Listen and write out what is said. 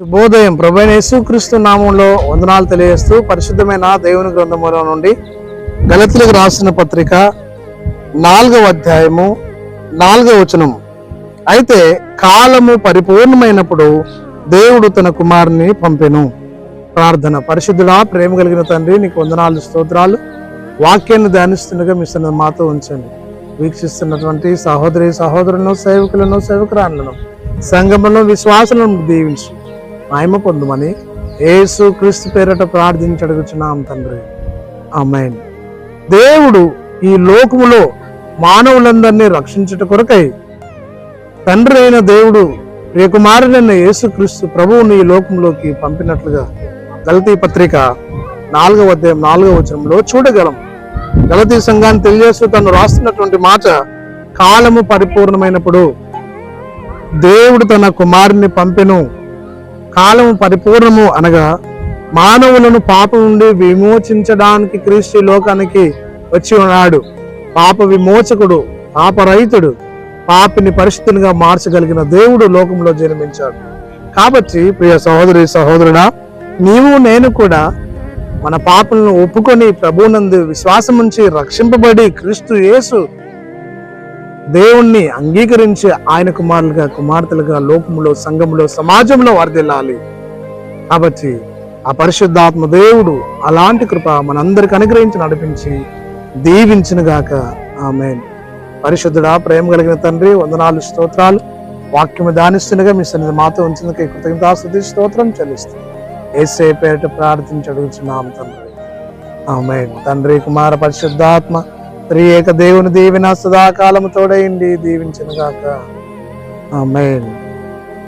శుభోదయం. ప్రభైన యేసుక్రీస్తు నామంలో వందనాలు తెలియజేస్తూ పరిశుద్ధమైన దేవుని గ్రంథములో నుండి గలతులకు రాసిన పత్రిక నాలుగవ అధ్యాయము నాలుగవ వచనం అయితే కాలము పరిపూర్ణమైనప్పుడు దేవుడు తన కుమారుని పంపెను. ప్రార్థన. పరిశుద్ధుడా ప్రేమ కలిగిన తండ్రి నీకు వందనాలు స్తోత్రాలు. వాక్యాన్ని ధ్యానిస్తుండగా మీ సన్న మాతో ఉంచండి. వీక్షిస్తున్నటువంటి సహోదరి సహోదరులను సేవకులను సేవకురాలను సంఘములను విశ్వాసులను దీవించు. మహిమ పొందుమని యేసు క్రీస్తు పేరట ప్రార్థించి అడుగుచున్నాం తండ్రి. అమ్మాయి దేవుడు ఈ లోకములో మానవులందరినీ రక్షించుట కొరకై తండ్రి అయిన దేవుడు ప్రియకుమారుడైన యేసుక్రీస్తు ప్రభువుని ఈ లోకంలోకి పంపినట్లుగా గలతీ పత్రిక నాలుగవ అధ్యాయం నాలుగవ వచనంలో చూడగలం. గలతీ సంఘాన్ని తెలియజేస్తూ తను రాస్తున్నటువంటి మాట కాలము పరిపూర్ణమైనప్పుడు దేవుడు తన కుమారుని పంపెను. కాలము పరిపూర్ణము అనగా మానవులను పాపం నుండి విమోచించడానికి క్రీస్తు లోకానికి వచ్చి ఉన్నాడు. పాప విమోచకుడు పాపరహితుడు పాపిని పరిస్థితులుగా మార్చగలిగిన దేవుడు లోకంలో జన్మించాడు. కాబట్టి ప్రియ సహోదరి సహోదరుడా నీవు నేను కూడా మన పాపలను ఒప్పుకొని ప్రభునందు విశ్వాసం నుంచి రక్షింపబడి క్రీస్తు యేసు దేవుణ్ణి అంగీకరించి ఆయన కుమారులుగా కుమార్తెలుగా లోకములో సంఘములో సమాజంలో వర్దిల్లాలి కాబట్టి ఆ పరిశుద్ధాత్మ దేవుడు అలాంటి కృప మనందరికి అనుగ్రహించి నడిపించి దీవించినగాక. ఆమె పరిశుద్ధుడా ప్రేమ కలిగిన తండ్రి వందనాలు స్తోత్రాలు. వాక్యము దానిస్తుండగా మీ సన్నిధి మాతో ఉంచినందుకు కృతజ్ఞతాస్తుతి స్తోత్రం చెల్లిస్తుంది ఏసే పేరిట ప్రార్థించి అడుగుతున్నాం తండ్రి. ఆమె తండ్రి కుమార పరిశుద్ధాత్మ త్రియేక దేవుని దీవెన సదాకాలము తోడయండి దీవించిన గాక ఆమెన్.